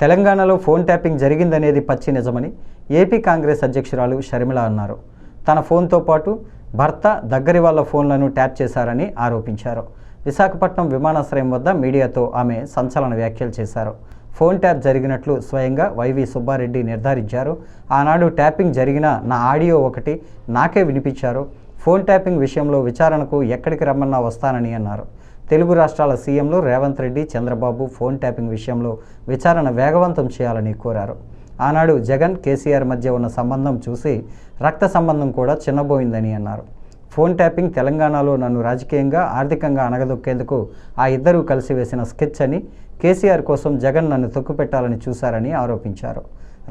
తెలంగాణలో phone tapping జరిగిందనేది పచ్చి నిజమని ఏపీ కాంగ్రెస్ అధ్యక్షురాలు షర్మిల అన్నారు. తన ఫోన్తో పాటు భర్త దగ్గరి వాళ్ళ ఫోన్లను ట్యాప్ చేశారని ఆరోపించారు. విశాఖపట్నం విమానాశ్రయం వద్ద మీడియాతో ఆమె సంచలన వ్యాఖ్యలు చేశారు. ఫోన్ ట్యాప్ జరిగినట్లు స్వయంగా వైవి సుబ్బారెడ్డి నిర్ధారించారు. ఆనాడు ట్యాపింగ్ జరిగిన నా ఆడియో ఒకటి నాకే వినిపించారు. ఫోన్ ట్యాపింగ్ విషయంలో విచారణకు ఎక్కడికి రమ్మన్నా వస్తానని అన్నారు. తెలుగు రాష్ట్రాల సీఎంలు రేవంత్ రెడ్డి చంద్రబాబు ఫోన్ ట్యాపింగ్ విషయంలో విచారణ వేగవంతం చేయాలని కోరారు. ఆనాడు జగన్ కేసీఆర్ మధ్య ఉన్న సంబంధం చూసి రక్త సంబంధం కూడా చిన్నబోయిందని అన్నారు. ఫోన్ ట్యాపింగ్ తెలంగాణలో నన్ను రాజకీయంగా ఆర్థికంగా అనగదొక్కేందుకు ఆ ఇద్దరూ కలిసి వేసిన స్కెచ్ అని కేసీఆర్ కోసం జగన్ నన్ను తొక్కుపెట్టాలని చూశారని ఆరోపించారు.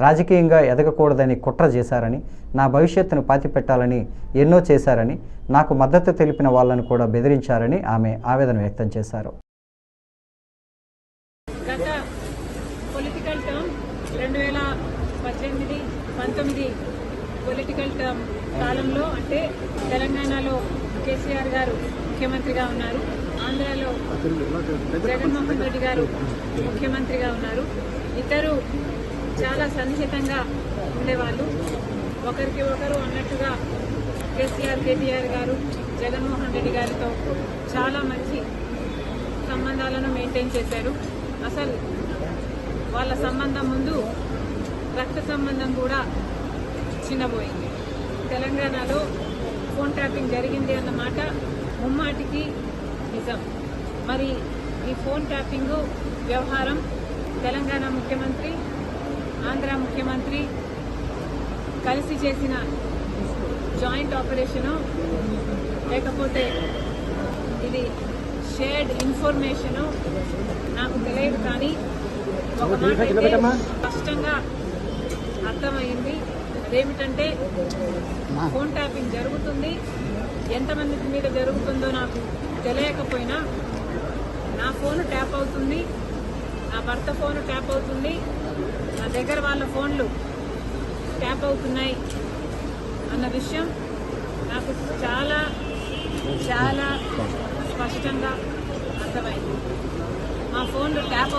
రాజకీయంగా ఎదగకూడదని కుట్ర చేశారని నా భవిష్యత్తును పాతిపెట్టాలని ఎన్నో చేశారని నాకు మద్దతు తెలిపిన వాళ్ళను కూడా బెదిరించారని ఆమె ఆవేదన వ్యక్తం చేశారు. గత పొలిటికల్ టర్మ్ రెండు వేల పద్దెనిమిది పంతొమ్మిది పొలిటికల్ టర్మ్ కాలంలో అంటే తెలంగాణలో కేసీఆర్ గారు ముఖ్యమంత్రిగా ఉన్నారు. ఆంధ్రాలో జగన్మోహన్ రెడ్డి గారు ముఖ్యమంత్రిగా ఉన్నారు. ఇద్దరు చాలా సన్నిహితంగా ఉండేవాళ్ళు. ఒకరికి ఒకరు అన్నట్టుగా కేసీఆర్ కేటీఆర్ గారు జగన్మోహన్ రెడ్డి గారితో చాలా మంచి సంబంధాలను మెయింటైన్ చేశారు. అసలు వాళ్ళ సంబంధం ముందు రక్త సంబంధం కూడా చిన్నబోయింది. తెలంగాణలో ఫోన్ ట్యాపింగ్ జరిగింది అన్నమాట ముమ్మాటికి నిజం. మరి ఈ ఫోన్ ట్యాపింగ్ వ్యవహారం తెలంగాణ ముఖ్యమంత్రి ఆంధ్ర ముఖ్యమంత్రి కలిసి చేసిన జాయింట్ ఆపరేషను లేకపోతే ఇది షేర్డ్ ఇన్ఫర్మేషన్ నాకు తెలియదు కానీ ఒక మాట స్పష్టంగా అర్థమైంది. అదేమిటంటే ఫోన్ ట్యాపింగ్ జరుగుతుంది. ఎంతమంది మీద జరుగుతుందో నాకు తెలియకపోయినా నా ఫోన్ ట్యాప్ అవుతుంది. నా భర్త ఫోన్ ట్యాప్ అవుతుంది. నా దగ్గర వాళ్ళ ఫోన్లు ట్యాప్ అవుతున్నాయి అన్న విషయం నాకు చాలా చాలా స్పష్టంగా అర్థమైంది. మా ఫోన్లు ట్యాప్